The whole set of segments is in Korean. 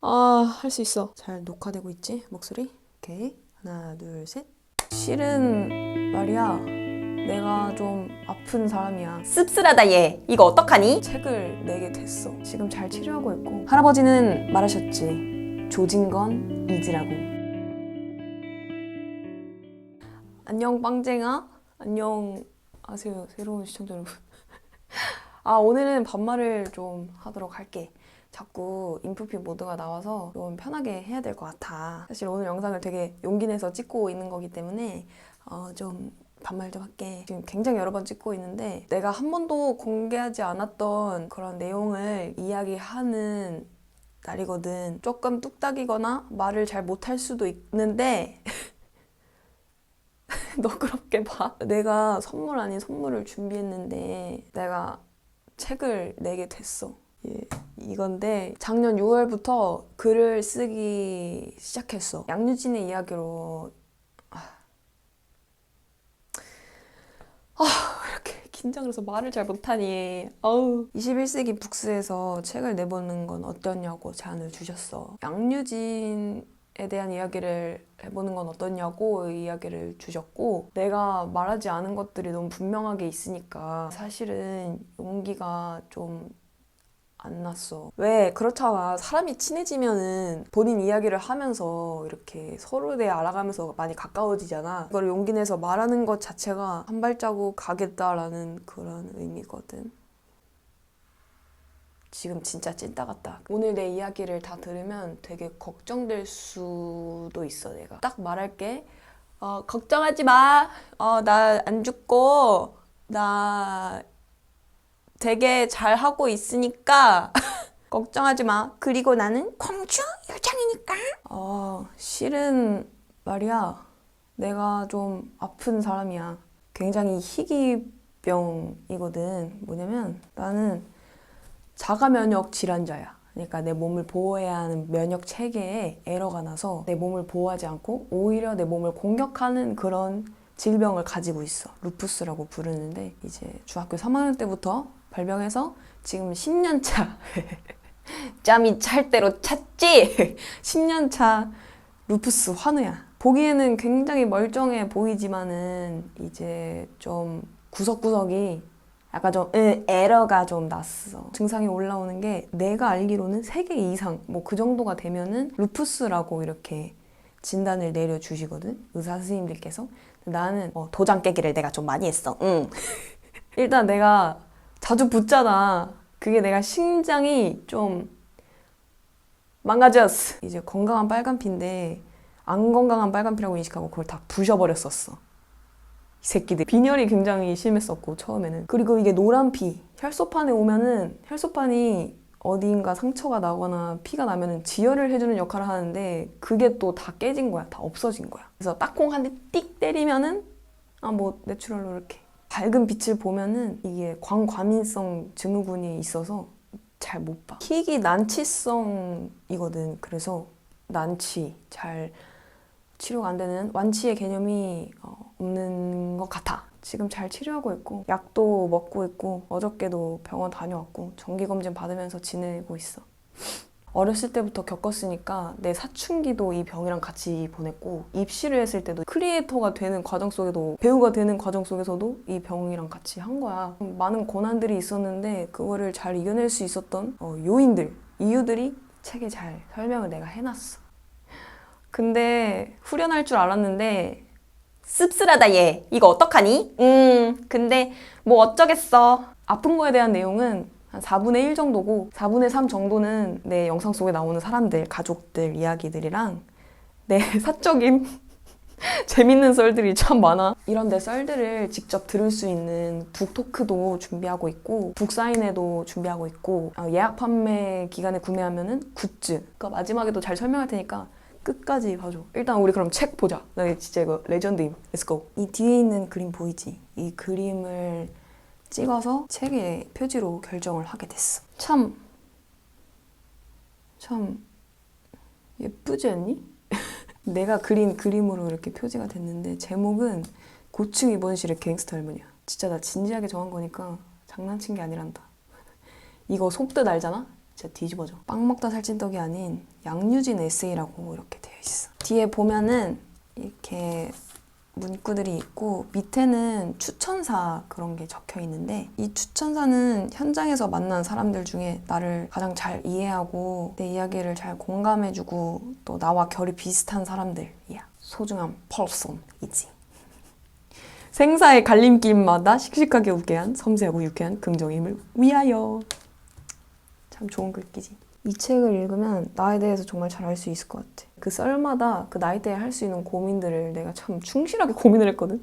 아, 할 수 있어. 잘 녹화되고 있지? 목소리? 오케이. 하나, 둘, 셋. 실은 말이야. 내가 좀 아픈 사람이야. 씁쓸하다 얘. 이거 어떡하니? 책을 내게 됐어. 지금 잘 치료하고 있고. 할아버지는 말하셨지. 조진 건 잊으라고. 안녕, 빵쟁아. 안녕. 아세요, 새로운 시청자 여러분. 아, 오늘은 반말을 좀 하도록 할게. 자꾸 인프피 모드가 나와서 좀 편하게 해야 될 것 같아. 사실 오늘 영상을 되게 용기 내서 찍고 있는 거기 때문에 어, 좀 반말 좀 할게. 지금 굉장히 여러 번 찍고 있는데 내가 한 번도 공개하지 않았던 그런 내용을 이야기하는 날이거든. 조금 뚝딱이거나 말을 잘 못할 수도 있는데 너그럽게 봐. 내가 선물 아닌 선물을 준비했는데 내가 책을 내게 됐어. 예, 이건데 작년 6월부터 글을 쓰기 시작했어. 양유진의 이야기로 아, 이렇게 긴장을 해서 말을 잘 못하니. 아우. 21세기 북스에서 책을 내보는 건 어떠냐고 제안을 주셨어. 양유진 에 대한 이야기를 해보는 건 어떠냐고 이야기를 주셨고 내가 말하지 않은 것들이 너무 분명하게 있으니까 사실은 용기가 좀 안 났어. 왜 그렇잖아. 사람이 친해지면은 본인 이야기를 하면서 이렇게 서로에 대해 알아가면서 많이 가까워지잖아. 그걸 용기 내서 말하는 것 자체가 한 발자국 가겠다라는 그런 의미거든. 지금 진짜 찐따 같다. 오늘 내 이야기를 다 들으면 되게 걱정될 수도 있어, 내가. 딱 말할게. 어, 걱정하지 마. 어, 나 안 죽고, 나 되게 잘 하고 있으니까 걱정하지 마. 그리고 나는 공주 요정이니까. 어, 실은 말이야. 내가 좀 아픈 사람이야. 굉장히 희귀병이거든. 뭐냐면 나는 자가 면역 질환자야. 그러니까 내 몸을 보호해야 하는 면역 체계에 에러가 나서 내 몸을 보호하지 않고 오히려 내 몸을 공격하는 그런 질병을 가지고 있어. 루푸스라고 부르는데 이제 중학교 3학년 때부터 발병해서 지금 10년 차. 짬이 찰 대로 찼지? 10년 차 루푸스 환우야. 보기에는 굉장히 멀쩡해 보이지만은 이제 좀 구석구석이 약간 좀 으, 에러가 좀 났어. 증상이 올라오는 게 내가 알기로는 3개 이상 뭐 그 정도가 되면은 루푸스라고 이렇게 진단을 내려주시거든. 의사 선생님들께서. 나는 어, 도장 깨기를 내가 좀 많이 했어. 응. 일단 내가 자주 붓잖아. 그게 내가 심장이 좀 망가졌어. 이제 건강한 빨간피인데 안 건강한 빨간피라고 인식하고 그걸 다 부셔버렸었어. 이 새끼들. 빈혈이 굉장히 심했었고 처음에는. 그리고 이게 노란피. 혈소판에 오면은 혈소판이 어디인가 상처가 나거나 피가 나면은 지혈을 해주는 역할을 하는데 그게 또 다 깨진 거야. 다 없어진 거야. 그래서 딱콩 한 대 띡 때리면은 아 뭐 내추럴로 이렇게 밝은 빛을 보면은 이게 광과민성 증후군이 있어서 잘 못 봐. 희귀 난치성이거든. 그래서 난치 잘 치료가 안 되는 완치의 개념이 어, 없는 것 같아. 지금 잘 치료하고 있고 약도 먹고 있고 어저께도 병원 다녀왔고 정기 검진 받으면서 지내고 있어. 어렸을 때부터 겪었으니까 내 사춘기도 이 병이랑 같이 보냈고 입시를 했을 때도 크리에이터가 되는 과정 속에도 배우가 되는 과정 속에서도 이 병이랑 같이 한 거야. 많은 고난들이 있었는데 그거를 잘 이겨낼 수 있었던 어, 요인들, 이유들이 책에 잘 설명을 내가 해놨어. 근데 후련할 줄 알았는데 씁쓸하다 얘. 이거 어떡하니? 음. 근데 뭐 어쩌겠어. 아픈 거에 대한 내용은 한 4분의 1 정도고 4분의 3 정도는 내 영상 속에 나오는 사람들, 가족들 이야기들이랑 내 사적인 재밌는 썰들이 참 많아. 이런 내 썰들을 직접 들을 수 있는 북토크도 준비하고 있고 북사인회도 준비하고 있고 어, 예약 판매 기간에 구매하면은 굿즈. 그러니까 마지막에도 잘 설명할 테니까 끝까지 봐줘. 일단 우리 그럼 책 보자. 나 진짜 이거 레전드임. Let's. 이 뒤에 있는 그림 보이지? 이 그림을 찍어서 책에 표지로 결정을 하게 됐어. 참, 참 예쁘지 않니? 내가 그린 그림으로 이렇게 표지가 됐는데 제목은 고층 입원실의 갱스터 할머니야. 진짜 나 진지하게 정한 거니까 장난친 게 아니란다. 이거 속뜻 알잖아? 진짜 뒤집어져. 빵 먹다 살찐 떡이 아닌 양유진 에세이라고 이렇게 되어 있어. 뒤에 보면은 이렇게 문구들이 있고 밑에는 추천사 그런 게 적혀 있는데 이 추천사는 현장에서 만난 사람들 중에 나를 가장 잘 이해하고 내 이야기를 잘 공감해주고 또 나와 결이 비슷한 사람들이야. 소중한 펄슨이지. 생사의 갈림길마다 씩씩하게 웃게 한 섬세하고 유쾌한 긍정의 힘을 위하여. 참 좋은 글귀지. 이 책을 읽으면 나에 대해서 정말 잘 알 수 있을 것 같아. 그 썰마다 그 나이대에 할 수 있는 고민들을 내가 참 충실하게 고민을 했거든.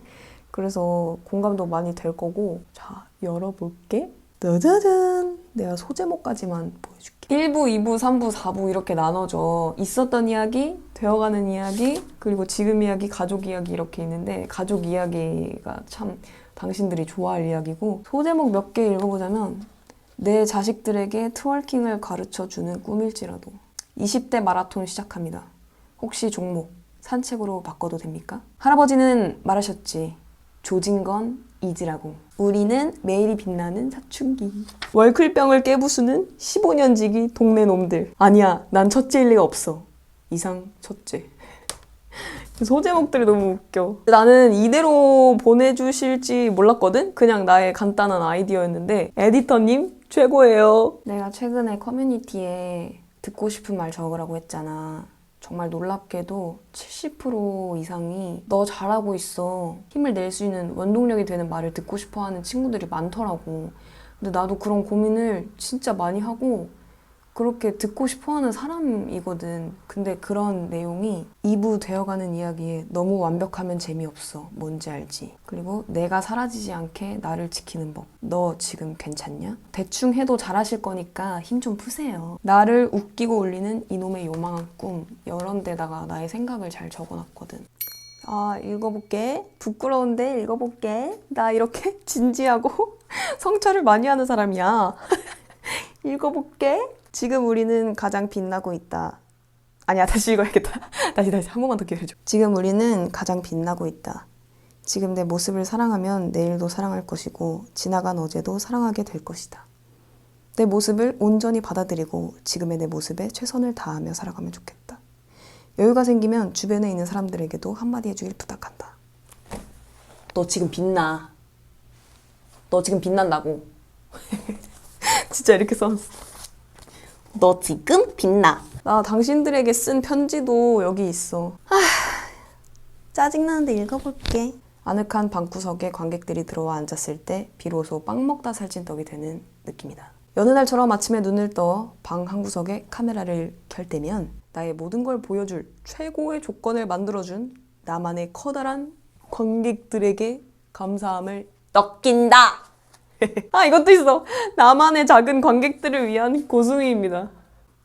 그래서 공감도 많이 될 거고. 자, 열어볼게. 짜자잔! 내가 소제목까지만 보여줄게. 1부, 2부, 3부, 4부 이렇게 나눠져 있었던 이야기, 되어가는 이야기, 그리고 지금 이야기, 가족 이야기 이렇게 있는데 가족 이야기가 참 당신들이 좋아할 이야기고 소제목 몇 개 읽어보자면 내 자식들에게 트월킹을 가르쳐 주는 꿈일지라도 20대 마라톤 시작합니다. 혹시 종목 산책으로 바꿔도 됩니까? 할아버지는 말하셨지. 조진 건 잊으라고. 우리는 매일이 빛나는 사춘기. 월클병을 깨부수는 15년 지기 동네 놈들. 아니야, 난 첫째일 리가 없어. 이상 첫째. 소제목들이 너무 웃겨. 나는 이대로 보내주실지 몰랐거든? 그냥 나의 간단한 아이디어였는데, 에디터님, 최고예요. 내가 최근에 커뮤니티에 듣고 싶은 말 적으라고 했잖아. 정말 놀랍게도 70% 이상이 너 잘하고 있어. 힘을 낼 수 있는 원동력이 되는 말을 듣고 싶어 하는 친구들이 많더라고. 근데 나도 그런 고민을 진짜 많이 하고 그렇게 듣고 싶어 하는 사람이거든. 근데 그런 내용이 2부 되어가는 이야기에 너무 완벽하면 재미없어. 뭔지 알지? 그리고 내가 사라지지 않게 나를 지키는 법. 너 지금 괜찮냐? 대충 해도 잘하실 거니까 힘 좀 푸세요. 나를 웃기고 울리는 이놈의 요망한 꿈. 이런 데다가 나의 생각을 잘 적어놨거든. 아, 읽어볼게. 부끄러운데 읽어볼게. 나 이렇게 진지하고 성찰을 많이 하는 사람이야. 읽어볼게. 지금 우리는 가장 빛나고 있다. 아니야, 다시 읽어야겠다. 다시, 다시. 한 번만 더 기회줘. 지금 우리는 가장 빛나고 있다. 지금 내 모습을 사랑하면 내일도 사랑할 것이고, 지나간 어제도 사랑하게 될 것이다. 내 모습을 온전히 받아들이고, 지금의 내 모습에 최선을 다하며 살아가면 좋겠다. 여유가 생기면 주변에 있는 사람들에게도 한마디 해주길 부탁한다. 너 지금 빛나. 너 지금 빛난다고. 진짜 이렇게 써놨어. 너 지금 빛나. 나 당신들에게 쓴 편지도 여기 있어. 짜증나는데 읽어볼게. 아늑한 방구석에 관객들이 들어와 앉았을 때 비로소 빵 먹다 살찐 떡이 되는 느낌이다. 여느 날처럼 아침에 눈을 떠 방 한 구석에 카메라를 켤 때면 나의 모든 걸 보여줄 최고의 조건을 만들어준 나만의 커다란 관객들에게 감사함을 넋긴다. 아 이것도 있어. 나만의 작은 관객들을 위한 고승희입니다.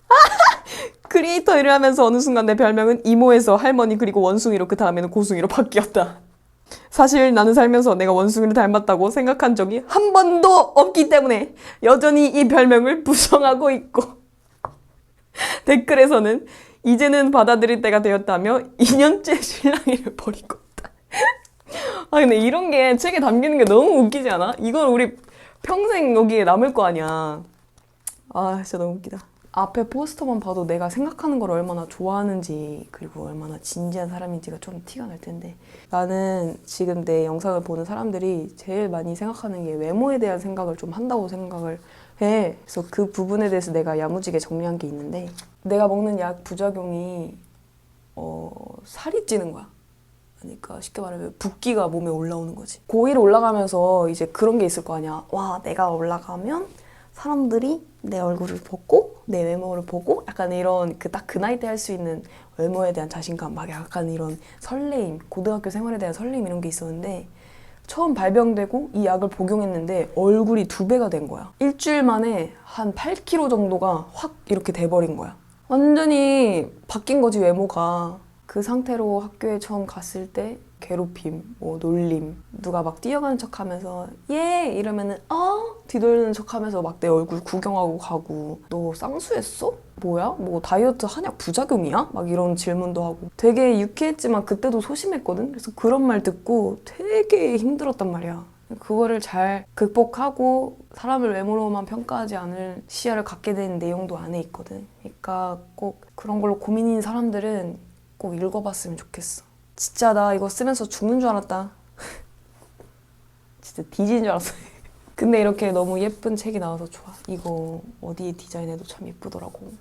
크리에이터 일을 하면서 어느 순간 내 별명은 이모에서 할머니 그리고 원숭이로 그 다음에는 고승이로 바뀌었다. 사실 나는 살면서 내가 원숭이를 닮았다고 생각한 적이 한 번도 없기 때문에 여전히 이 별명을 부정하고 있고 댓글에서는 이제는 받아들일 때가 되었다며 2년째 신랑이를 버리고 있다. 아 근데 이런 게 책에 담기는 게 너무 웃기지 않아? 이건 우리 평생 여기에 남을 거 아니야. 아 진짜 너무 웃기다. 앞에 포스터만 봐도 내가 생각하는 걸 얼마나 좋아하는지 그리고 얼마나 진지한 사람인지가 좀 티가 날 텐데 나는 지금 내 영상을 보는 사람들이 제일 많이 생각하는 게 외모에 대한 생각을 좀 한다고 생각을 해. 그래서 그 부분에 대해서 내가 야무지게 정리한 게 있는데 내가 먹는 약 부작용이 어, 살이 찌는 거야. 그러니까 쉽게 말하면 붓기가 몸에 올라오는 거지. 고1 올라가면서 이제 그런 게 있을 거 아니야. 와, 내가 올라가면 사람들이 내 얼굴을 보고 내 외모를 보고 약간 이런 그 딱 그 나이 때 할 수 있는 외모에 대한 자신감 막 약간 이런 설레임 고등학교 생활에 대한 설레임 이런 게 있었는데 처음 발병되고 이 약을 복용했는데 얼굴이 두 배가 된 거야 일주일 만에 한 8kg 정도가 확 이렇게 돼버린 거야 완전히 바뀐 거지 외모가 그 상태로 학교에 처음 갔을 때 괴롭힘, 뭐 놀림, 누가 막 뛰어가는 척 하면서 예 이러면은 어 뒤돌리는 척 하면서 막 내 얼굴 구경하고 가고 너 쌍수했어? 뭐야? 뭐 다이어트 한약 부작용이야? 막 이런 질문도 하고 되게 유쾌했지만 그때도 소심했거든. 그래서 그런 말 듣고 되게 힘들었단 말이야. 그거를 잘 극복하고 사람을 외모로만 평가하지 않을 시야를 갖게 된 내용도 안에 있거든. 그러니까 꼭 그런 걸로 고민인 사람들은 꼭 읽어봤으면 좋겠어. 진짜 나 이거 쓰면서 죽는 줄 알았다. 진짜 뒤지는 줄 알았어. 근데 이렇게 너무 예쁜 책이 나와서 좋아. 이거 어디 디자인해도 참 예쁘더라고.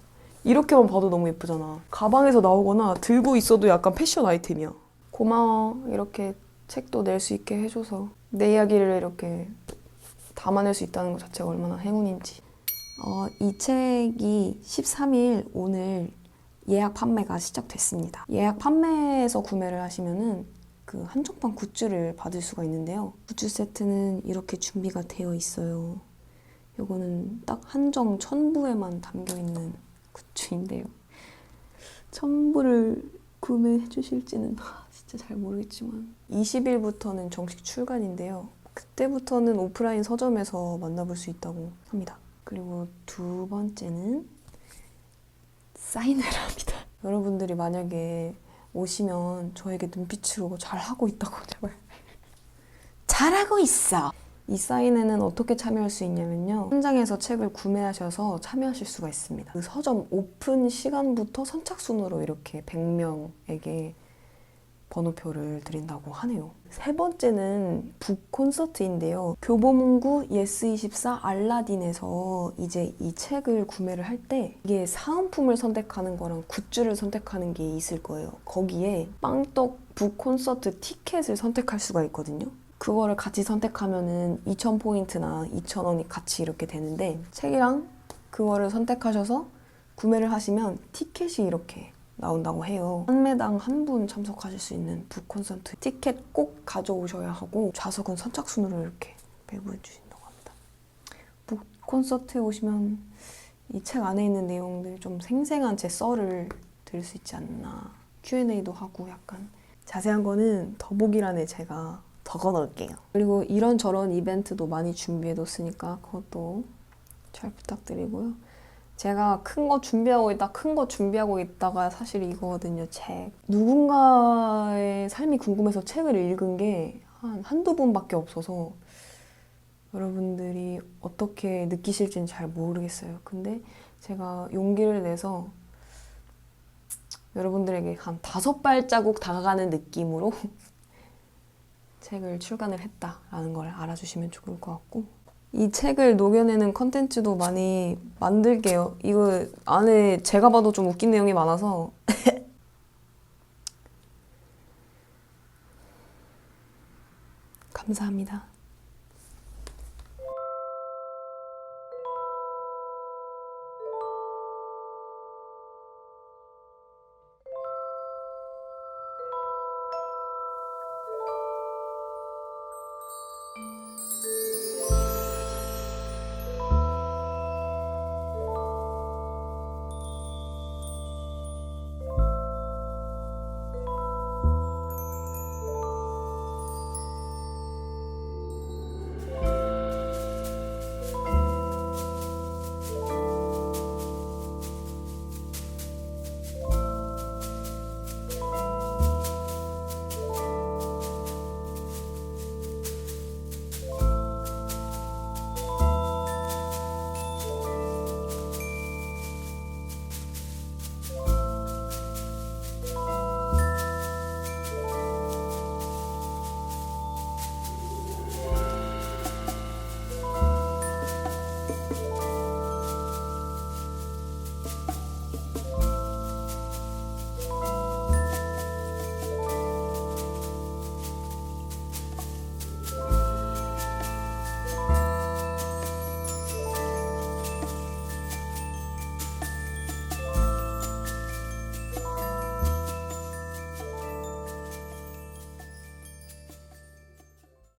이렇게만 봐도 너무 예쁘잖아. 가방에서 나오거나 들고 있어도 약간 패션 아이템이야. 고마워. 이렇게 책도 낼 수 있게 해줘서 내 이야기를 이렇게 담아낼 수 있다는 것 자체가 얼마나 행운인지. 어, 이 책이 13일 오늘 예약 판매가 시작됐습니다. 예약 판매에서 구매를 하시면은 그 한정판 굿즈를 받을 수가 있는데요. 굿즈 세트는 이렇게 준비가 되어 있어요. 요거는 딱 한정 천부에만 담겨 있는 굿즈인데요. 천부를 구매해 주실지는 아, 진짜 잘 모르겠지만 20일부터는 정식 출간인데요. 그때부터는 오프라인 서점에서 만나볼 수 있다고 합니다. 그리고 두 번째는 사인을 합니다. 여러분들이 만약에 오시면 저에게 눈빛으로 잘하고 있다고 제발 잘하고 있어. 이 사인회는 어떻게 참여할 수 있냐면요. 현장에서 책을 구매하셔서 참여하실 수가 있습니다. 그 서점 오픈 시간부터 선착순으로 이렇게 100명에게 번호표를 드린다고 하네요. 세 번째는 북 콘서트인데요. 교보문고 예스24 알라딘에서 이제 이 책을 구매를 할 때 이게 사은품을 선택하는 거랑 굿즈를 선택하는 게 있을 거예요. 거기에 빵떡 북 콘서트 티켓을 선택할 수가 있거든요. 그거를 같이 선택하면은 2,000포인트나 2,000원이 같이 이렇게 되는데 책이랑 그거를 선택하셔서 구매를 하시면 티켓이 이렇게 나온다고 해요. 한 매당 한 분 참석하실 수 있는 북 콘서트 티켓 꼭 가져오셔야 하고 좌석은 선착순으로 이렇게 배부해 주신다고 합니다. 북 콘서트에 오시면 이 책 안에 있는 내용들 좀 생생한 제 썰을 들을 수 있지 않나 Q&A도 하고 약간 자세한 거는 더보기란에 제가 적어 놓을게요. 그리고 이런저런 이벤트도 많이 준비해 뒀으니까 그것도 잘 부탁드리고요. 제가 큰 거 준비하고 있다, 큰 거 준비하고 있다가 사실 이거거든요, 책. 누군가의 삶이 궁금해서 책을 읽은 게 한 한두 분밖에 없어서 여러분들이 어떻게 느끼실지는 잘 모르겠어요. 근데 제가 용기를 내서 여러분들에게 한 다섯 발자국 다가가는 느낌으로 책을 출간을 했다라는 걸 알아주시면 좋을 것 같고 이 책을 녹여내는 컨텐츠도 많이 만들게요. 이거 안에 제가 봐도 좀 웃긴 내용이 많아서 감사합니다.